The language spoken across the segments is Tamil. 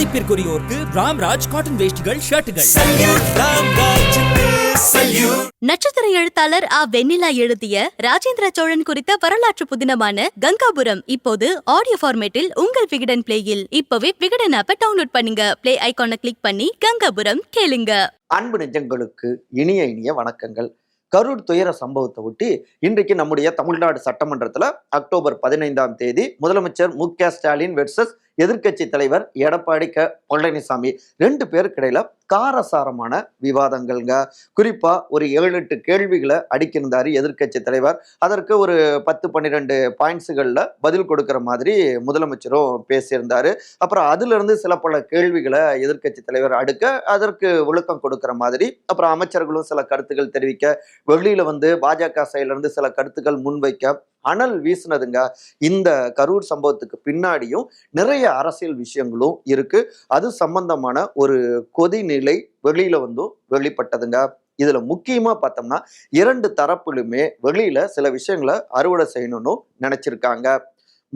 மதிப்பிற்குரியோருக்கு ராம்ராஜ் காட்டன் வேஷ்டிகள் ஷர்ட்டுகள். நட்சத்திர எழுத்தாளர் ஆ. வெண்ணிலா எழுதிய ராஜேந்திர சோழன் குறித்த வரலாற்று புதினமான கங்காபுரம் இப்போது ஆடியோ ஃபார்மேட்டில் உங்கள் விகடன் பிளேயில். இப்பவே விகடன் ஆப்பை டவுன்லோட் பண்ணுங்க. பிளே ஐகானை கிளிக் பண்ணி கங்காபுரம் கேளுங்க. அன்பு நெஞ்சங்களுக்கு இனிய இனிய வணக்கங்கள். கரூர் துயர சம்பவத்தை ஒட்டி இன்றைக்கு நம்முடைய தமிழ்நாடு சட்டமன்றத்துல அக்டோபர் பதினைந்தாம் தேதி முதலமைச்சர் மு க ஸ்டாலின் வெர்சஸ் எதிர்க்கட்சி தலைவர் எடப்பாடி க. பழனிசாமி. ரெண்டு பேருக்கு இடையில காரசாரமான விவாதங்கள்ங்க. குறிப்பா ஒரு ஏழு எட்டு கேள்விகளை அடிக்கிருந்தாரு எதிர்க்கட்சி தலைவர். அதற்கு ஒரு பத்து பன்னிரெண்டு பாயிண்ட்ஸுகளில் பதில் கொடுக்கற மாதிரி முதலமைச்சரும் பேசியிருந்தாரு. அப்புறம் அதுல இருந்து சில பல கேள்விகளை எதிர்க்கட்சி தலைவர் அடுக்க அதற்கு விளக்கம் கொடுக்குற மாதிரி அப்புறம் அமைச்சர்களும் சில கருத்துக்கள் தெரிவிக்க வெளியில வந்து பாஜக சைடுல இருந்து சில கருத்துக்கள் முன்வைக்க அனல் வீசினதுங்க. இந்த கரூர் சம்பவத்துக்கு பின்னாடியும் நிறைய அரசியல் விஷயங்களும் இருக்கு. அது சம்பந்தமான ஒரு கொதிநிலை வெளியில வந்து வெளிப்பட்டதுங்க. இதுல முக்கியமா பார்த்தோம்னா இரண்டு தரப்பிலுமே வெளியில சில விஷயங்களை அறுவடை செய்யணும்னு நினைச்சிருக்காங்க.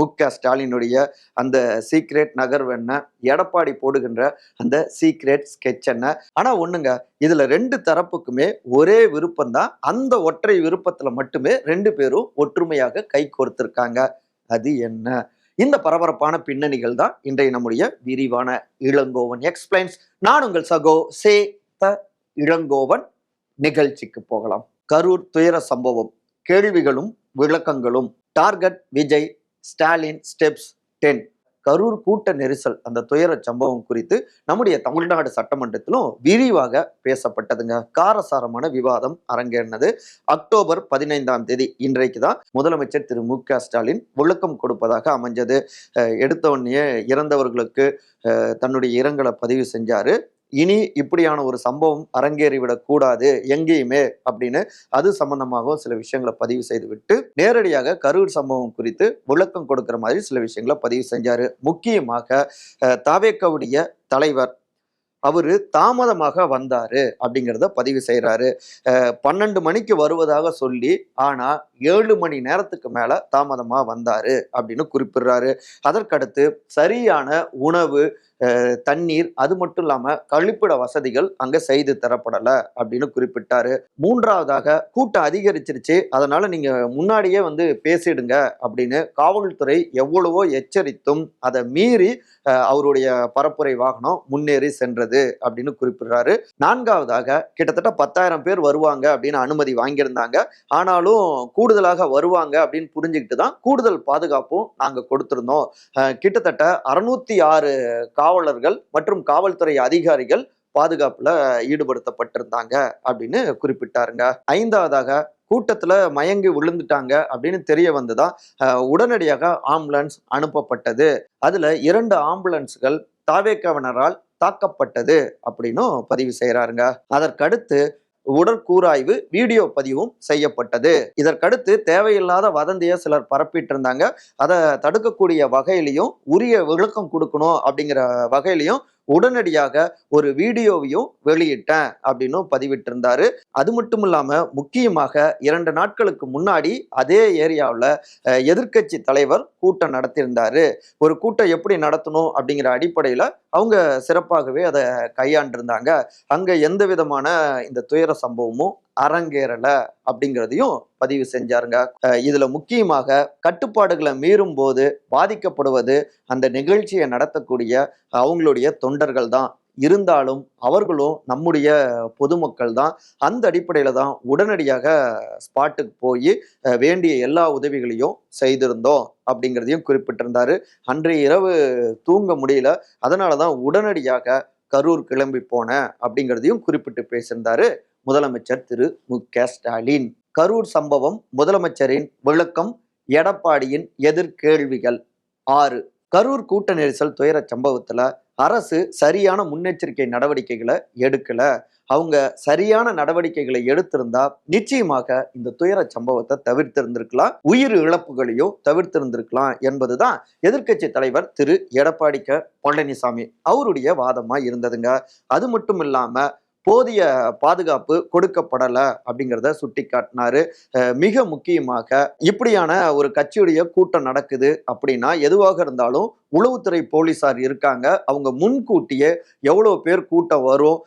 மு க ஸ்டாலினுடைய அந்த சீக்ரெட் நகர்வென்ன எடப்பாடி போடுகின்ற அந்த சீக்ரெட் ஸ்கெட்ச் என்ன ஆனால் ஒன்றுங்க இதில் ரெண்டு தரப்புக்குமே ஒரே விருப்பம் தான் அந்த ஒற்றை விருப்பத்தில் மட்டுமே ரெண்டு பேரும் ஒற்றுமையாக கை கோர்த்திருக்காங்க. அது என்ன? இந்த பரபரப்பான பின்னணிகள் தான் இன்றைய நம்முடைய விரிவான இளங்கோவன் எக்ஸ்பிளைன்ஸ் நான் உங்கள் சகோ சே த இளங்கோவன். நிகழ்ச்சிக்கு போகலாம். கரூர் துயர சம்பவம். கேள்விகளும் விளக்கங்களும். Target Vijay Stalin steps ten Karur கூட்ட நெரிசல் அந்த துயர சம்பவம் குறித்து நம்முடைய தமிழ்நாடு சட்டமன்றத்திலும் விரிவாக பேசப்பட்டதுங்க. காரசாரமான விவாதம் அரங்கேறினது. அக்டோபர் பதினைந்தாம் தேதி இன்றைக்கு தான் முதலமைச்சர் திரு மு க ஸ்டாலின் விளக்கம் கொடுப்பதாக அமைஞ்சது. எடுத்த உடனே இறந்தவர்களுக்கு தன்னுடைய இரங்கலை பதிவு செஞ்சாரு. இனி இப்படியான ஒரு சம்பவம் அரங்கேறிவிடக் கூடாது எங்கேயுமே அப்படின்னு அது சம்பந்தமாகவும் சில விஷயங்களை பதிவு செய்து விட்டு நேரடியாக கரூர் சம்பவம் குறித்து விளக்கம் கொடுக்கிற மாதிரி சில விஷயங்களை பதிவு செஞ்சாரு. முக்கியமாக தாவேக்கவுடைய தலைவர் அவரு தாமதமாக வந்தாரு அப்படிங்கிறத பதிவு செய்கிறாரு பன்னெண்டு மணிக்கு வருவதாக சொல்லி ஆனால் ஏழு மணி நேரத்துக்கு மேலே தாமதமாக வந்தார் அப்படின்னு குறிப்பிடுறாரு. அதற்கடுத்து சரியான உணவு தண்ணீர் அது மட்டும் இல்லாம கழிப்பிட வசதிகள் அங்க செய்து தரப்படல அப்படின்னு குறிப்பிட்டாரு. மூன்றாவதாக கூட்டம் அதிகரிச்சிருச்சு. அதனால நீங்க முன்னாடியே வந்து பேசிடுங்க அப்படின்னு காவல்துறை எவ்வளவோ எச்சரித்தும் அதை மீறி அவருடைய பரப்புரை வாகனம் முன்னேறி சென்றது அப்படின்னு குறிப்பிடுறாரு. நான்காவதாக கிட்டத்தட்ட பத்தாயிரம் பேர் வருவாங்க அப்படின்னு அனுமதி வாங்கியிருந்தாங்க. ஆனாலும் கூடுதலாக வருவாங்க அப்படின்னு புரிஞ்சுக்கிட்டு தான் கூடுதல் பாதுகாப்பும் நாங்க கொடுத்திருந்தோம். கிட்டத்தட்ட அறுநூத்தி ஆறு காவலர்கள் மற்றும் காவல்துறை அதிகாரிகள் பாதுகாப்புல ஈடுபடுத்தப்பட்டிருந்தாங்க அப்படின்னு குறிப்பிட்டாருங்க. ஐந்தாவதாக கூட்டத்துல மயங்கி விழுந்துட்டாங்க அப்படின்னு தெரிய வந்துதான் உடனடியாக ஆம்புலன்ஸ் அனுப்பப்பட்டது. அதுல இரண்டு ஆம்புலன்ஸ்கள் தாவேக்கவனரால் தாக்கப்பட்டது அப்படின்னும் பதிவு செய்கிறாருங்க அதற்கடுத்து உடற்கூராய்வு வீடியோ பதிவும் செய்யப்பட்டது. இதற்கடுத்து தேவையில்லாத வதந்தியை சிலர் பரப்பிட்டு இருந்தாங்க அதை தடுக்கக்கூடிய வகையிலையும் உரிய விளக்கம் கொடுக்கணும் அப்படிங்கிற வகையிலையும் உடனடியாக ஒரு வீடியோவையும் வெளியிட்டேன் அப்படின்னும் பதிவிட்டிருந்தாரு. அது மட்டும் இல்லாம முக்கியமாக இரண்டு நாட்களுக்கு முன்னாடி அதே ஏரியாவில் எதிர்க்கட்சி தலைவர் கூட்டம் நடத்தியிருந்தாரு. ஒரு கூட்டம் எப்படி நடத்தணும் அப்படிங்கிற அடிப்படையில் அவங்க சிறப்பாகவே அதை கையாண்டிருந்தாங்க. அங்க எந்த விதமான இந்த துயர சம்பவமும் அரங்கேறல அப்படிங்கிறதையும் பதிவு செஞ்சாருங்க. இதில் இதுல முக்கியமாக கட்டுப்பாடுகளை மீறும் போது பாதிக்கப்படுவது அந்த நிகழ்ச்சியை நடத்தக்கூடிய அவங்களுடைய தொண்டர்கள் தான். இருந்தாலும் அவர்களும் நம்முடைய பொதுமக்கள் தான். அந்த அடிப்படையில தான் உடனடியாக ஸ்பாட்டுக்கு போய் வேண்டிய எல்லா உதவிகளையும் செய்திருந்தோம் அப்படிங்கிறதையும் குறிப்பிட்டிருந்தாரு. அன்றைய இரவு தூங்க முடியல. அதனால தான் உடனடியாக கரூர் கிளம்பி போனேன் அப்படிங்கிறதையும் குறிப்பிட்டு பேசியிருந்தாரு. முதலமைச்சர் திரு மு க ஸ்டாலின். கரூர் சம்பவம் முதலமைச்சரின் விளக்கம் எடப்பாடியின் எதிர்கேள்விகள். ஆறு கரூர் கூட்ட நெரிசல் துயர சம்பவத்துல அரசு சரியான முன்னெச்சரிக்கை நடவடிக்கைகளை எடுக்கல. அவங்க சரியான நடவடிக்கைகளை எடுத்திருந்தா நிச்சயமாக இந்த துயர சம்பவத்தை தவிர்த்திருந்திருக்கலாம். உயிர் இழப்புகளையும் தவிர்த்திருந்திருக்கலாம் என்பதுதான் எதிர்க்கட்சி தலைவர் திரு எடப்பாடி க. பழனிசாமி அவருடைய வாதமா இருந்ததுங்க. அது மட்டும் இல்லாம போதிய பாதுகாப்பு கொடுக்கப்படலை அப்படிங்கிறத சுட்டி காட்டினாரு மிக முக்கியமாக இப்படியான ஒரு கட்சியுடைய கூட்டம் நடக்குது அப்படின்னா எதுவாக இருந்தாலும் உளவுத்துறை போலீசார் இருக்காங்க. அவங்க முன்கூட்டியே எவ்வளோ பேர் கூட்டம் வரும்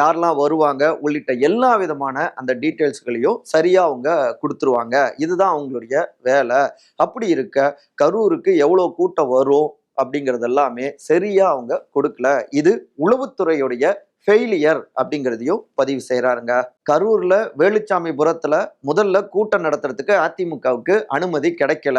யாரெல்லாம் வருவாங்க உள்ளிட்ட எல்லா விதமான அந்த டீட்டெயில்ஸ்களையும் சரியாக அவங்க கொடுத்துருவாங்க. இதுதான் அவங்களுடைய வேலை. அப்படி இருக்க கரூருக்கு எவ்வளோ கூட்டம் வரும் அப்படிங்கிறது எல்லாமே சரியா அவங்க கொடுக்கல. இது உளவுத்துறையுடைய ஃபெயிலியர் அப்படிங்கிறதையும் பதிவு செய்கிறாருங்க கரூர்ல வேலுச்சாமிபுரத்துல முதல்ல கூட்டம் நடத்துறதுக்கு அதிமுகவுக்கு அனுமதி கிடைக்கல.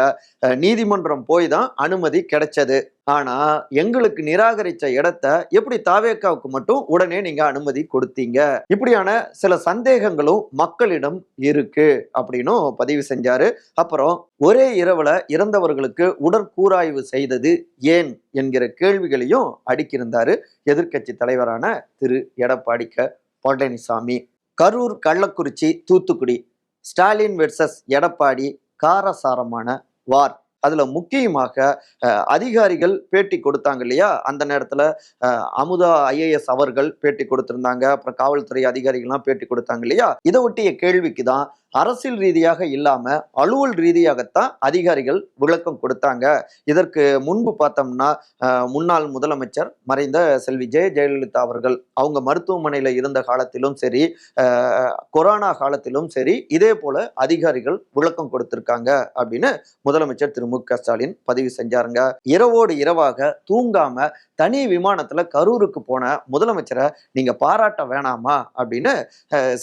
நீதிமன்றம் போய் தான் அனுமதி கிடைச்சது. ஆனா எங்களுக்கு நிராகரிச்ச இடத்த எப்படி தாவேக்காவுக்கு மட்டும் உடனே நீங்க அனுமதி கொடுத்தீங்க? இப்படியான சில சந்தேகங்களும் மக்களிடம் இருக்கு அப்படின்னும் பதிவு செஞ்சாரு. அப்புறம் ஒரே இரவுல இறந்தவர்களுக்கு உடற்கூராய்வு செய்தது ஏன் என்கிற கேள்விகளையும் அடுக்கியிருந்தாரு எதிர்க்கட்சி தலைவரான திரு. எடப்பாடி க. பழனிசாமி. கரூர் கள்ளக்குறிச்சி தூத்துக்குடி ஸ்டாலின் வெர்சஸ் எடப்பாடி காரசாரமான வார். அதில் முக்கியமாக அதிகாரிகள் பேட்டி கொடுத்தாங்க இல்லையா? அந்த நேரத்தில் அமுதா ஐஏஎஸ் அவர்கள் பேட்டி கொடுத்துருந்தாங்க. அப்புறம் காவல்துறை அதிகாரிகள்லாம் பேட்டி கொடுத்தாங்க இல்லையா? இதை ஒட்டிய கேள்விக்கு தான் அரசியல் ரீதியாக இல்லாம அலுவல் ரீதியாகத்தான் அதிகாரிகள் விளக்கம் கொடுத்தாங்க. இதற்கு முன்பு பார்த்தோம்னா முன்னாள் முதலமைச்சர் மறைந்த செல்வி ஜெய ஜெயலலிதா அவர்கள் அவங்க மருத்துவமனையில இருந்த காலத்திலும் சரி கொரோனா காலத்திலும் சரி இதே போல அதிகாரிகள் விளக்கம் கொடுத்திருக்காங்க அப்படின்னு முதலமைச்சர் திரு மு க ஸ்டாலின் பதிவு செஞ்சாருங்க. இரவோடு இரவாக தூங்காம தனி விமானத்துல கரூருக்கு போன முதலமைச்சரை நீங்க பாராட்ட வேணாமா அப்படின்னு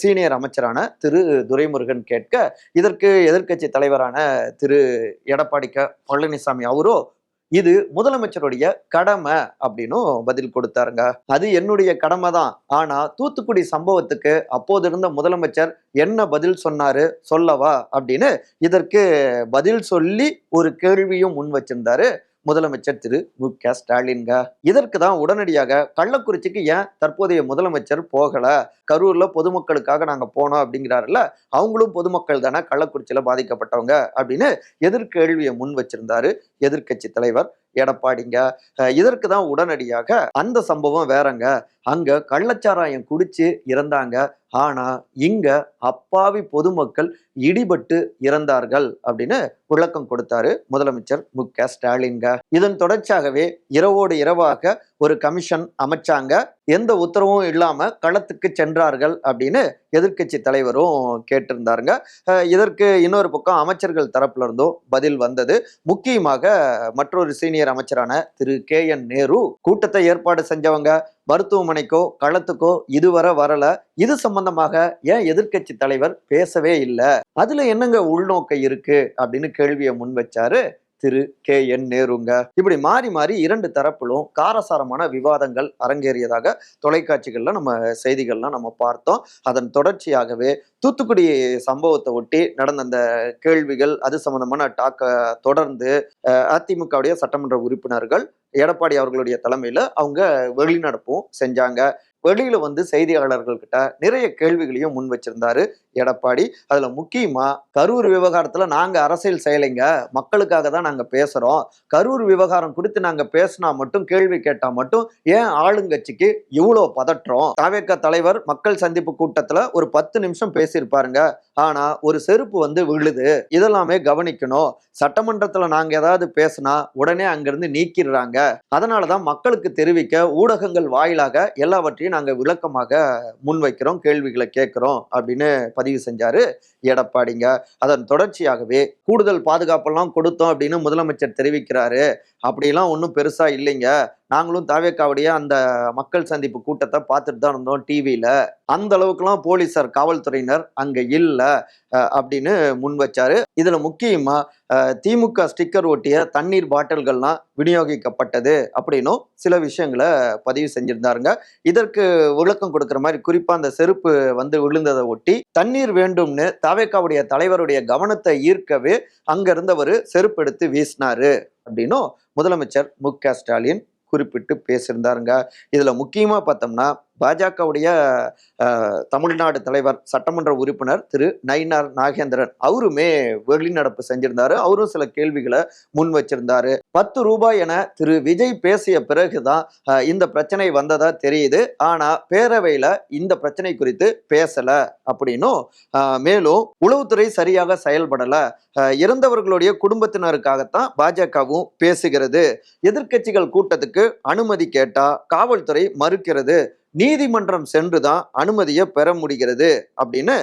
சீனியர் அமைச்சரான திரு துரைமுருகன் கேட்க இதற்கு எதிர்க்கட்சி தலைவரான திரு. எடப்பாடி க. பழனிசாமி அவரோ இது முதலமைச்சருடைய கடமை அப்படின்னும் பதில் கொடுத்தாருங்க. அது என்னுடைய கடமை தான் ஆனா தூத்துக்குடி சம்பவத்துக்கு அப்போது இருந்த முதலமைச்சர் என்ன பதில் சொன்னாரு சொல்லவா அப்படின்னு இதற்கு பதில் சொல்லி ஒரு கேள்வியும் முன் வச்சிருந்தாரு. முதலமைச்சர் திரு மு க ஸ்டாலின்க இதற்கு தான் உடனடியாக கள்ளக்குறிச்சிக்கு ஏன் தற்போதைய முதலமைச்சர் போகல? கரூர்ல பொதுமக்களுக்காக நாங்க போனோம் அப்படிங்கிறாருல்ல அவங்களும் பொதுமக்கள் தானே கள்ளக்குறிச்சியில பாதிக்கப்பட்டவங்க அப்படின்னு எதிர்கேள்வியை முன் வச்சிருந்தாரு எதிர்க்கட்சி தலைவர் எடப்பாடிங்க இதற்கு தான் உடனடியாக அந்த சம்பவம் வேறங்க. அங்க கள்ளச்சாராயம் குடிச்சு இறந்தாங்க. ஆனா இங்க அப்பாவி பொதுமக்கள் இடிபட்டு இறந்தார்கள் அப்படின்னு விளக்கம் கொடுத்தாரு முதலமைச்சர் மு. க. ஸ்டாலின்க இதன் தொடர்ச்சியாகவே இரவோடு இரவாக ஒரு கமிஷன் அமைச்சாங்க. எந்த உத்தரவும் இல்லாம களத்துக்கு சென்றார்கள் அப்படின்னு எதிர்க்கட்சி தலைவரும் கேட்டிருந்தாருங்க. இதற்கு இன்னொரு பக்கம் அமைச்சர்கள் தரப்புல இருந்தும் பதில் வந்தது. முக்கியமாக மற்றொரு சீனியர் அமைச்சரான திரு. கே. என். நேரு கூட்டத்தை ஏற்பாடு செஞ்சவங்க மருத்துவமனைக்கோ களத்துக்கோ இதுவரை வரல. இது சம்பந்தமாக ஏன் எதிர்க்கட்சி தலைவர் பேசவே இல்லை? அதுல என்னங்க உள்நோக்க இருக்கு? அப்படின்னு கேள்வியை முன் வச்சாரு திரு கே என் நேருங்க. இப்படி மாறி மாறி இரண்டு தரப்பிலும் காரசாரமான விவாதங்கள் அரங்கேறியதாக தொலைக்காட்சிகள்ல நம்ம செய்திகள்லாம் நம்ம பார்த்தோம். அதன் தொடர்ச்சியாகவே தூத்துக்குடி சம்பவத்தை ஒட்டி நடந்த அந்த கேள்விகள் அது சம்பந்தமான டாக்க தொடர்ந்து அதிமுகவுடைய சட்டமன்ற உறுப்பினர்கள் எடப்பாடி அவர்களுடைய தலைமையில் அவங்க வெளிநடப்பும் செஞ்சாங்க. வெளியில வந்து செய்தியாளர்கள்கிட்ட நிறைய கேள்விகளையும் முன் வச்சிருந்தாரு எடப்பாடி. அதுல முக்கியமா கரூர் விவகாரத்துல நாங்க அரசியல் செய்யலைங்க. மக்களுக்காக தான் நாங்க பேசுறோம். கரூர் விவகாரம் குறித்து நாங்க பேசினா மட்டும் கேள்வி கேட்டா மட்டும் ஏன் ஆளுங்கட்சிக்கு இவ்வளோ பதற்றோம்? தாவேக்க தலைவர் மக்கள் சந்திப்பு கூட்டத்துல ஒரு பத்து நிமிஷம் பேசியிருப்பாருங்க. ஆனா ஒரு செருப்பு வந்து விழுது. இதெல்லாமே கவனிக்கணும். சட்டமன்றத்துல நாங்க ஏதாவது பேசினா உடனே அங்கிருந்து நீக்கிடுறாங்க. அதனாலதான் மக்களுக்கு தெரிவிக்க ஊடகங்கள் வாயிலாக எல்லாவற்றையும் நாங்கள் விளக்கமாக முன்வைக்கிறோம் கேள்விகளை கேட்குறோம் அப்படின்னு பதிவு செஞ்சாரு எடப்பாடிங்க. அதன் தொடர்ச்சியாகவே கூடுதல் பாதுகாப்பெல்லாம் கொடுத்தோம் அப்படின்னு முதலமைச்சர் தெரிவிக்கிறாரு. அப்படிலாம் ஒன்றும் பெருசாக இல்லைங்க. நாங்களும் தாவேக்காவுடைய அந்த மக்கள் சந்திப்பு கூட்டத்தை பார்த்துட்டு தான் இருந்தோம் டிவியில் அந்த அளவுக்குலாம் போலீசார் காவல்துறையினர் அங்கே இல்லை அப்படின்னு முன் வச்சாரு. இதில் முக்கியமாக திமுக ஸ்டிக்கர் ஒட்டிய தண்ணீர் பாட்டில்கள்லாம் விநியோகிக்கப்பட்டது அப்படின்னும் சில விஷயங்களை பதிவு செஞ்சுருந்தாருங்க. இதற்கு விளக்கம் கொடுக்குற மாதிரி குறிப்பாக அந்த செருப்பு வந்து விழுந்ததை ஒட்டி தண்ணீர் வேண்டும்னு தாவேக்காவுடைய தலைவருடைய கவனத்தை ஈர்க்கவே அங்கே இருந்தவர் செருப்பு எடுத்து வீசினாரு அப்படின்னும் முதலமைச்சர் மு க ஸ்டாலின் குறிப்பிட்டு பேசியிருந்தாருங்க. இதில் முக்கியமாக பார்த்தோம்னா பாஜகவுடைய தமிழ்நாடு தலைவர் சட்டமன்ற உறுப்பினர் திரு நயினார் நாகேந்திரன் அவருமே வெளிநடப்பு செஞ்சிருந்தாரு. அவரும் சில கேள்விகளை முன் வச்சிருந்தாரு. பத்து ரூபாய் என திரு விஜய் பேசிய பிறகுதான் இந்த பிரச்சனை வந்ததா தெரியுது. ஆனா பேரவையில இந்த பிரச்சனை குறித்து பேசல அப்படின்னும் மேலும் உளவுத்துறை சரியாக செயல்படல. இறந்தவர்களுடைய குடும்பத்தினருக்காகத்தான் பாஜகவும் பேசுகிறது. எதிர்க்கட்சிகள் கூட்டத்துக்கு அனுமதி கேட்டா காவல்துறை மறுக்கிறது. நீதிமன்றம் சென்று தான் அனுமதியை பெற முடிகிறது அப்படின்னு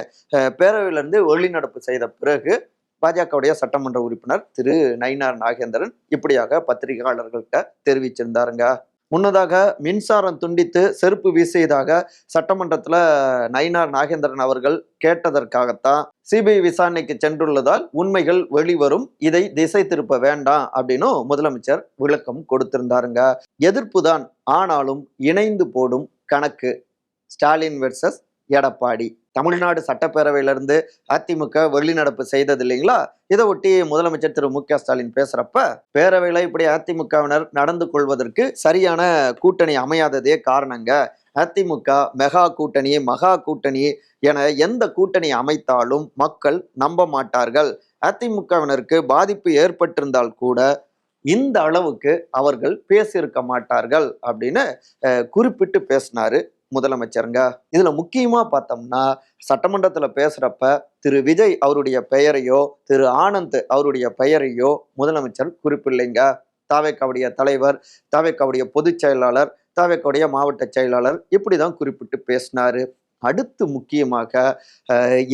பேரவையிலிருந்து வெளிநடப்பு செய்த பிறகு பாஜகவுடைய சட்டமன்ற உறுப்பினர் திரு நயினார் நாகேந்திரன் இப்படியாக பத்திரிகையாளர்கள்ட்ட தெரிவிச்சிருந்தாருங்க. முன்னதாக மின்சாரம் துண்டித்து செருப்பு வீசியதாக சட்டமன்றத்தில் நயினார் நாகேந்திரன் அவர்கள் கேட்டதற்காகத்தான் சிபிஐ விசாரணைக்கு சென்றுள்ளதால் உண்மைகள் வெளிவரும் இதை திசை திருப்ப வேண்டாம் அப்படின்னும் முதலமைச்சர் விளக்கம் கொடுத்திருந்தாருங்க. எதிர்ப்பு தான் ஆனாலும் இணைந்து போடும் கணக்கு ஸ்டாலின் வெர்சஸ் எடப்பாடி. தமிழ்நாடு சட்டப்பேரவையிலிருந்து அதிமுக வெளிநடப்பு செய்தது இல்லைங்களா? இதை ஒட்டி முதலமைச்சர் திரு மு க ஸ்டாலின் பேசுறப்ப பேரவையில இப்படி அதிமுகவினர் நடந்து கொள்வதற்கு சரியான கூட்டணி அமையாததே காரணங்க. அதிமுக மெகா கூட்டணி மகா கூட்டணி என எந்த கூட்டணி அமைத்தாலும் மக்கள் நம்ப மாட்டார்கள். அதிமுகவினருக்கு பாதிப்பு ஏற்பட்டிருந்தால் கூட இந்த அளவுக்கு அவர்கள் பேசியிருக்க மாட்டார்கள் அப்படின்னு குறிப்பிட்டு பேசினாரு முதலமைச்சருங்க. இதுல முக்கியமா பார்த்தோம்னா சட்டமன்றத்துல பேசுறப்ப திரு விஜய் அவருடைய பெயரையோ திரு ஆனந்த் அவருடைய பெயரையோ முதலமைச்சர் குறிப்பில்லைங்க தாவேக்காவுடைய தலைவர் தாவேக்காவுடைய பொதுச் செயலாளர் தாவேக்காவுடைய மாவட்ட செயலாளர் இப்படிதான் குறிப்பிட்டு பேசினாரு. அடுத்து முக்கியமாக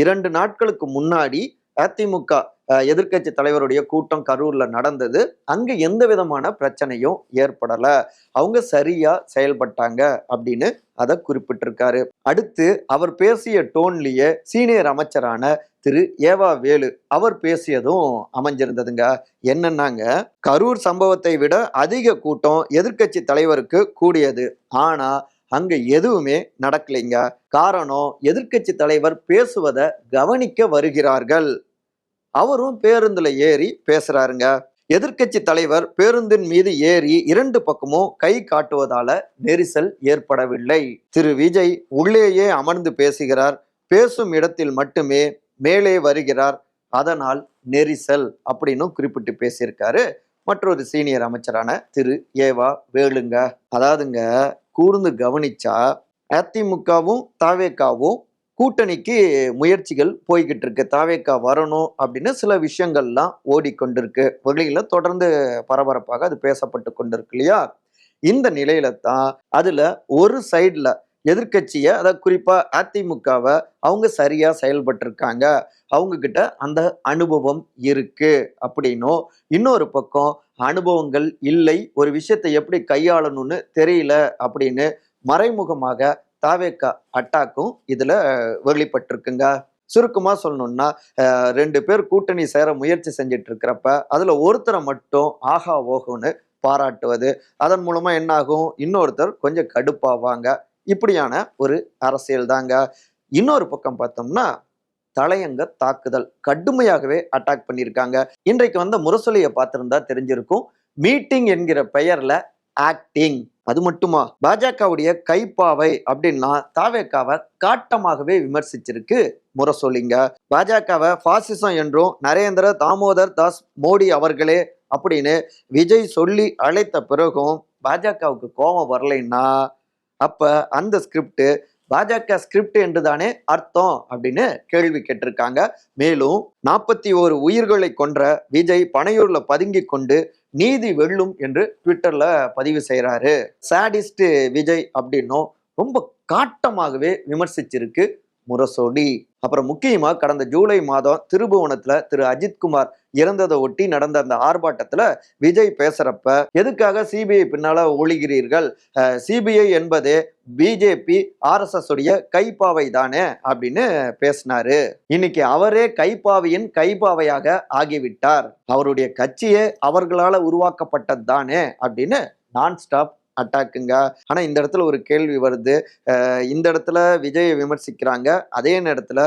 இரண்டு நாட்களுக்கு முன்னாடி அதிமுக எதிர்கட்சி எதிர்க்கட்சி தலைவருடைய கூட்டம் கரூர்ல நடந்தது. அங்க எந்த விதமான பிரச்சனையும் ஏற்படல. அவங்க சரியா செயல்பட்டாங்க அப்படின்னு அதை குறிப்பிட்டிருக்காரு. அடுத்து அவர் பேசிய டோன்லயே சீனியர் அமைச்சரான திரு. ஏவா வேலு அவர் பேசியதும் அமைஞ்சிருந்ததுங்க. என்னன்னாங்க கரூர் சம்பவத்தை விட அதிக கூட்டம் எதிர்க்கட்சி தலைவருக்கு கூடியது. ஆனா அங்க எதுவுமே நடக்கலைங்க. காரணம் எதிர்க்கட்சி தலைவர் பேசுவதை கவனிக்க வருகிறார்கள். அவரும் பேருந்துல ஏறி பேசுறாருங்க. எதிர்க்கட்சி தலைவர் பேருந்தின் மீது ஏறி இரண்டு பக்கமும் கை காட்டுவதால நெரிசல் ஏற்படவில்லை. திரு. விஜய் உள்ளேயே அமர்ந்து பேசுகிறார். பேசும் இடத்தில் மட்டுமே மேலே வருகிறார். அதனால் நெரிசல் அப்படின்னு குறிப்பிட்டு பேசியிருக்காரு. மற்றொரு சீனியர் அமைச்சரான திரு. ஏவா வேலுங்க. அதாவதுங்க கூர்ந்து கவனிச்சா அதிமுகவும் தாவேக்காவும் கூட்டணிக்கு முயற்சிகள் போய்கிட்டு இருக்கு. தாவேக்கா வரணும் அப்படின்னு சில விஷயங்கள்லாம் ஓடிக்கொண்டிருக்கு. வெளியில தொடர்ந்து பரபரப்பாக அது பேசப்பட்டு கொண்டிருக்கு இல்லையா? இந்த நிலையில தான் அதுல ஒரு சைடில் எதிர்க்கட்சியை அதாவது குறிப்பா அதிமுகவை அவங்க சரியா செயல்பட்டிருக்காங்க. அவங்க கிட்ட அந்த அனுபவம் இருக்கு அப்படின்னும் இன்னொரு பக்கம் அனுபவங்கள் இல்லை ஒரு விஷயத்தை எப்படி கையாளணும்னு தெரியல அப்படின்னு மறைமுகமாக தாவேக்கா அட்டாக்கும் இதுல வெளிப்பட்டிருக்குங்க. சுருக்கமாக சொல்லணும்னா ரெண்டு பேர் கூட்டணி சேர முயற்சி செஞ்சிட்டு இருக்கிறப்ப அதில் ஒருத்தரை மட்டும் ஆஹா ஓஹோன்னு பாராட்டுவது. அதன் மூலமாக என்னாகும்? இன்னொருத்தர் கொஞ்சம் கடுப்பாவாங்க. இப்படியான ஒரு அரசியல் தாங்க இன்னொரு பக்கம் பார்த்தோம்னா தலையங்க தாக்குதல். கடுமையாகவே அட்டாக் பண்ணியிருக்காங்க. இன்றைக்கு வந்த முரசொலியை பார்த்திருந்தா தெரிஞ்சிருக்கும். மீட்டிங் என்கிற பெயர்ல ஆக்டிங் அது மட்டுமா? பாஜகவுடைய கைப்பாவை அப்படின்னா தாவேக்காவை காட்டமாகவே விமர்சிச்சிருக்கு முரசொலிங்க. பாஜகவை பாசிசம் என்றும் நரேந்திர தாமோதர் தாஸ் மோடி அவர்களே அப்படின்னு விஜய் சொல்லி அழைத்த பிறகும் பாஜகவுக்கு கோபம் வரலைன்னா அப்ப அந்த ஸ்கிரிப்ட் பாஜக ஸ்கிரிப்ட் என்று தானே அர்த்தம் அப்படின்னு கேள்வி கேட்டிருக்காங்க. மேலும் நாற்பத்தி ஓரு உயிர்களை கொன்ற விஜய் பனையூர்ல பதுங்கி கொண்டு நீதி வெல்லும் என்று ட்விட்டர்ல பதிவு செய்கிறாரு சாடிஸ்ட் விஜய் அப்படின்னும் ரொம்ப காட்டமாகவே விமர்சிச்சிருக்கு. முரசொலி. அப்புறம் முக்கியமா கடந்த ஜூலை மாதம் திருபுவனத்துல திரு அஜித்குமார் இறந்ததை ஒட்டி நடந்த அந்த ஆர்ப்பாட்டத்துல விஜய் பேசுறப்ப எதுக்காக சிபிஐ பின்னால ஒழிகிறீர்கள்? சிபிஐ என்பதே பிஜேபி ஆர்எஸ்எஸ் உடைய கைப்பாவை தானே? அப்படின்னு பேசினாரு. இன்னைக்கு அவரே கைப்பாவையின் கைப்பாவையாக ஆகிவிட்டார். அவருடைய கட்சியே அவர்களால உருவாக்கப்பட்டது தானே அப்படின்னு நான் ஸ்டாப் அட்டாக்குங்க. ஆனால் இந்த இடத்துல ஒரு கேள்வி வருது. இந்த இடத்துல விஜயை விமர்சிக்கிறாங்க. அதே நேரத்தில்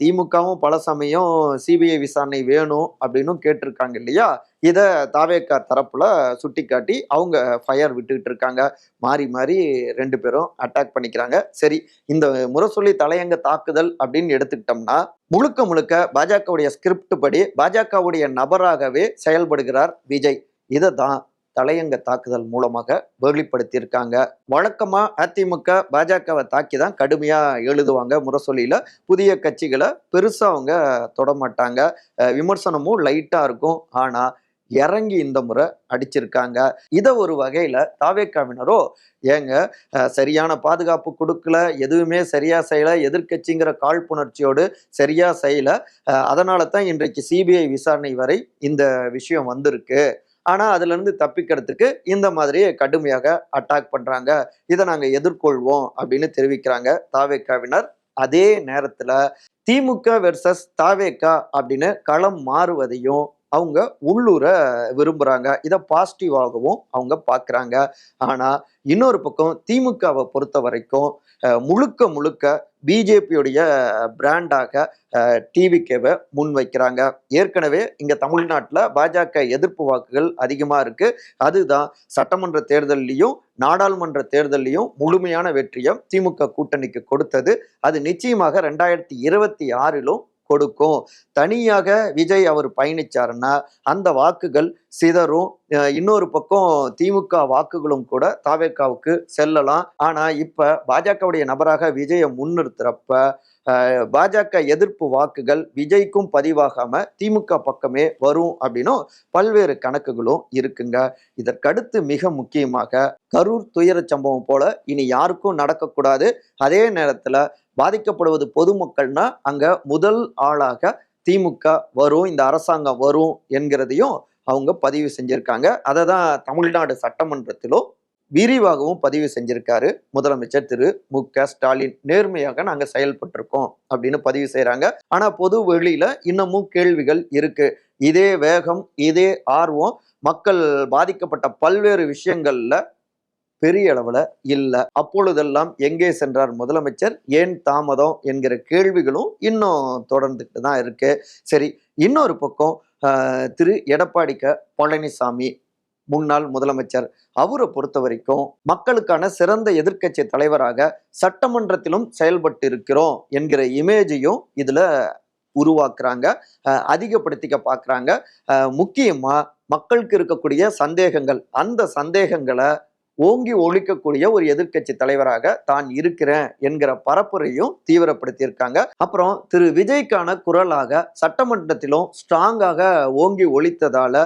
திமுகவும் பல சமயம் சிபிஐ விசாரணை வேணும் அப்படின்னும் கேட்டிருக்காங்க இல்லையா? இதை தாவேக்கா தரப்புல சுட்டிக்காட்டி அவங்க ஃபயர் விட்டுக்கிட்டு இருக்காங்க. மாறி மாறி ரெண்டு பேரும் அட்டாக் பண்ணிக்கிறாங்க. சரி இந்த முரசொலி தலையங்க தாக்குதல் அப்படின்னு எடுத்துக்கிட்டோம்னா முழுக்க முழுக்க பாஜகவுடைய ஸ்கிரிப்ட் படி பாஜகவுடைய நபராகவே செயல்படுகிறார் விஜய். இதை தான் தலையங்க தாக்குதல் மூலமாக வெளிப்படுத்தியிருக்காங்க வழக்கமா அதிமுக பாஜகவை தாக்கி தான் கடுமையா எழுதுவாங்க முரசொலியில. புதிய கட்சிகளை பெருசா அவங்க தொடமாட்டாங்க. விமர்சனமும் லைட்டா இருக்கும். ஆனா இறங்கி இந்த முறை அடிச்சிருக்காங்க. இதை ஒரு வகையில் தாவேக்காவினரோ ஏங்க சரியான பாதுகாப்பு கொடுக்கல எதுவுமே சரியா செய்யல எதிர்க்கட்சிங்கிற காழ்ப்புணர்ச்சியோடு சரியா செய்யல. அதனால தான் இன்றைக்கு சிபிஐ விசாரணை வரை இந்த விஷயம் வந்திருக்கு. ஆனால் அதுலேருந்து தப்பிக்கிறதுக்கு இந்த மாதிரி கடுமையாக அட்டாக் பண்ணுறாங்க இதை நாங்கள் எதிர்கொள்வோம் அப்படின்னு தெரிவிக்கிறாங்க தாவேக்காவினர். அதே நேரத்தில் திமுக வெர்சஸ் தாவேக்கா அப்படின்னு களம் மாறுவதையும் அவங்க உள்ளூர விரும்புகிறாங்க இதை பாசிட்டிவாகவும் அவங்க பார்க்குறாங்க ஆனால் இன்னொரு பக்கம் திமுகவை பொறுத்த வரைக்கும் முழுக்க முழுக்க பிஜேபியுடைய பிராண்டாக டிவிகேவை முன் வைக்கிறாங்க ஏற்கனவே இங்கே தமிழ்நாட்டில் பாஜக எதிர்ப்பு வாக்குகள் அதிகமாக இருக்குது அதுதான் சட்டமன்ற தேர்தல்லையும் நாடாளுமன்ற தேர்தல்லையும் முழுமையான வெற்றியை திமுக கூட்டணிக்கு கொடுத்தது. அது நிச்சயமாக ரெண்டாயிரத்தி இருபத்தி ஆறிலும் கொடுக்கும். தனியாக விஜய் அவர் பயணிச்சாருன்னா அந்த வாக்குகள் சிதறும். இன்னொரு பக்கம் திமுக வாக்குகளும் கூட தாவேக்காவுக்கு செல்லலாம். ஆனா இப்ப பாஜகவுடைய நபராக விஜயை முன்னிறுத்துறப்ப பாஜக எதிர்ப்பு வாக்குகள் விஜய்க்கும் பதிவாகாம திமுக பக்கமே வரும் அப்படின்னும் பல்வேறு கணக்குகளும் இருக்குங்க. இதற்கடுத்து மிக முக்கியமாக கரூர் துயர சம்பவம் போல இனி யாருக்கும் நடக்கக்கூடாது. அதே நேரத்துல பாதிக்கப்படுவது பொதுமக்கள்னா அங்க முதல் ஆளாக திமுக வரும் இந்த அரசாங்கம் வரும் என்கிறதையும் அவங்க பதிவு செஞ்சிருக்காங்க. அதை தான் தமிழ்நாடு சட்டமன்றத்திலும் விரிவாகவும் பதிவு செஞ்சிருக்காரு. முதலமைச்சர் திரு. மு. க. ஸ்டாலின் நேர்மையாக நாங்கள் செயல்பட்டிருக்கோம் அப்படின்னு பதிவு செய்கிறாங்க ஆனால் பொது வெளியில இன்னமும் கேள்விகள் இருக்கு. இதே வேகம் இதே ஆர்வம் மக்கள் பாதிக்கப்பட்ட பல்வேறு விஷயங்கள்ல பெரிய அளவில் இல்லை. அப்பொழுதெல்லாம் எங்கே சென்றார் முதலமைச்சர்? ஏன் தாமதம் என்கிற கேள்விகளும் இன்னும் தொடர்ந்துட்டு தான் இருக்கு. சரி இன்னொரு பக்கம் திரு எடப்பாடி க. பழனிசாமி முன்னாள் முதலமைச்சர் அவரை பொறுத்த வரைக்கும் மக்களுக்கான சிறந்த எதிர்க்கட்சி தலைவராக சட்டமன்றத்திலும் செயல்பட்டு இருக்கிறோம் என்கிற இமேஜையும் இதுல உருவாக்குறாங்க. அதிகப்படுத்திக்க பார்க்குறாங்க முக்கியமாக மக்களுக்கு இருக்கக்கூடிய சந்தேகங்கள் அந்த சந்தேகங்களை ஓங்கி ஒழிக்கக்கூடிய ஒரு எதிர்க்கட்சி தலைவராக தான் இருக்கிறேன் என்கிற பரப்புரையும் தீவிரப்படுத்தியிருக்காங்க. அப்புறம் திரு விஜய்க்கான குரலாக சட்டமன்றத்திலும் ஸ்ட்ராங்காக ஓங்கி ஒழித்ததால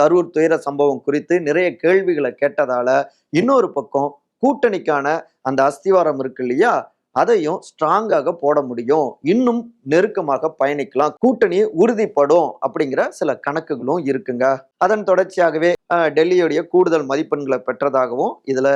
கரூர் துயர சம்பவம் குறித்து நிறைய கேள்விகளை கேட்டதால இன்னொரு பக்கம் கூட்டணிக்கான அந்த அஸ்திவாரம் இருக்கு இல்லையா அதையும் ஸ்ட்ராங்காக போட முடியும். இன்னும் நெருக்கமாக பயணிக்கலாம். கூட்டணி உறுதிப்படும் அப்படிங்கிற சில கணக்குகளும் இருக்குங்க. அதன் தொடர்ச்சியாகவே டெல்லியுடைய கூடுதல் மதிப்பெண்களை பெற்றதாகவும் இதுல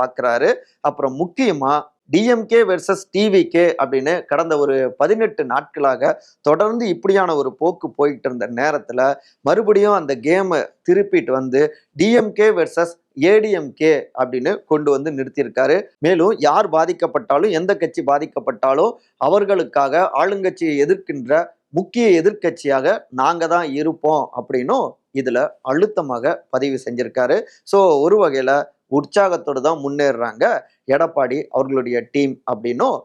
பார்க்கறாரு அப்புறம் முக்கியமா டிஎம்கே வெர்சஸ் டிவிகே அப்படின்னு கடந்த ஒரு பதினெட்டு நாட்களாக தொடர்ந்து இப்படியான ஒரு போக்கு போயிட்டு இருந்த நேரத்தில் மறுபடியும் அந்த கேமை திருப்பிட்டு வந்து டிஎம்கே வெர்சஸ் ஏடிஎம்கே அப்படின்னு கொண்டு வந்து நிறுத்தியிருக்காரு. மேலும் யார் பாதிக்கப்பட்டாலும் எந்த கட்சி பாதிக்கப்பட்டாலும் அவர்களுக்காக ஆளுங்கட்சியை எதிர்க்கின்ற முக்கிய எதிர்க்கட்சியாக நாங்கள் தான் இருப்போம் அப்படின்னும் இதில் அழுத்தமாக பதிவு செஞ்சிருக்காரு. ஸோ ஒரு வகையில் உற்சாகத்தோடு தான் முன்னேறுறாங்க எடப்பாடி அவர்களுடைய டீம் அப்படின்னும்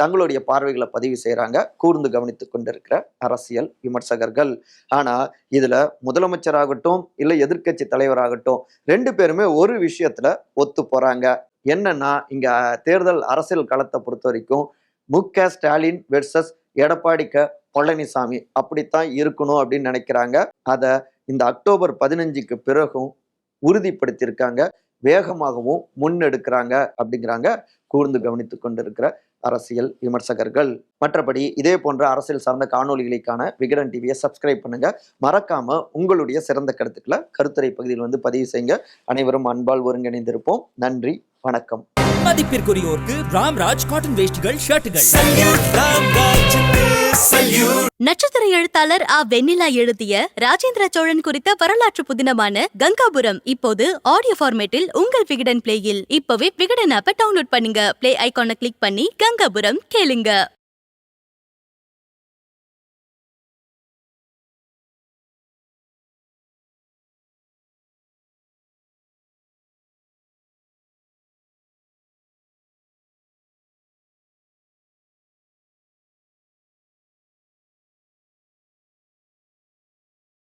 தங்களுடைய பார்வைகளை பதிவு செய்கிறாங்க கூர்ந்து கவனித்து கொண்டிருக்கிற அரசியல் விமர்சகர்கள். ஆனால் இதில் முதலமைச்சராகட்டும் இல்லை எதிர்க்கட்சி தலைவராகட்டும் ரெண்டு பேருமே ஒரு விஷயத்தில் ஒத்து போகிறாங்க என்னன்னா இங்கே தேர்தல் அரசியல் களத்தை பொறுத்த வரைக்கும் மு க ஸ்டாலின் வெர்சஸ் எடப்பாடி க பழனிசாமி அப்படித்தான் இருக்கணும் அப்படின்னு நினைக்கிறாங்க. அதை இந்த அக்டோபர் பதினஞ்சுக்கு பிறகும் உறுதிப்படுத்தியிருக்காங்க. வேகமாகவும் முன்னெடுக்கிறாங்க அப்படிங்கிறாங்க. கூர்ந்து கவனித்து கொண்டிருக்கிற அரசியல் விமர்சகர்கள். மற்றபடி இதே போன்ற அரசியல் சார்ந்த காணொளிகளுக்கான விகடன் டிவியை சப்ஸ்கிரைப் பண்ணுங்க. மறக்காம உங்களுடைய சிறந்த கருத்துக்களை கருத்துரை பகுதியில் வந்து பதிவு செய்யுங்க. அனைவரும் அன்பால் ஒருங்கிணைந்திருப்போம். நன்றி. வணக்கம். மதிப்பிற்குரியோருக்கு ராம்ராஜ் காட்டன் வேஷ்டிகள் ஷர்ட்டுகள். நட்சத்திர எழுத்தாளர் ஆ. வெண்ணிலா எழுதிய ராஜேந்திர சோழன் குறித்த வரலாற்று புதினமான கங்காபுரம் இப்போது ஆடியோ ஃபார்மேட்டில் உங்கள் விகடன் பிளேயில் இப்பவே விகடன் ஆப்பை டவுன்லோட் பண்ணுங்க. பிளே ஐகானை கிளிக் பண்ணி கங்காபுரம் கேளுங்க.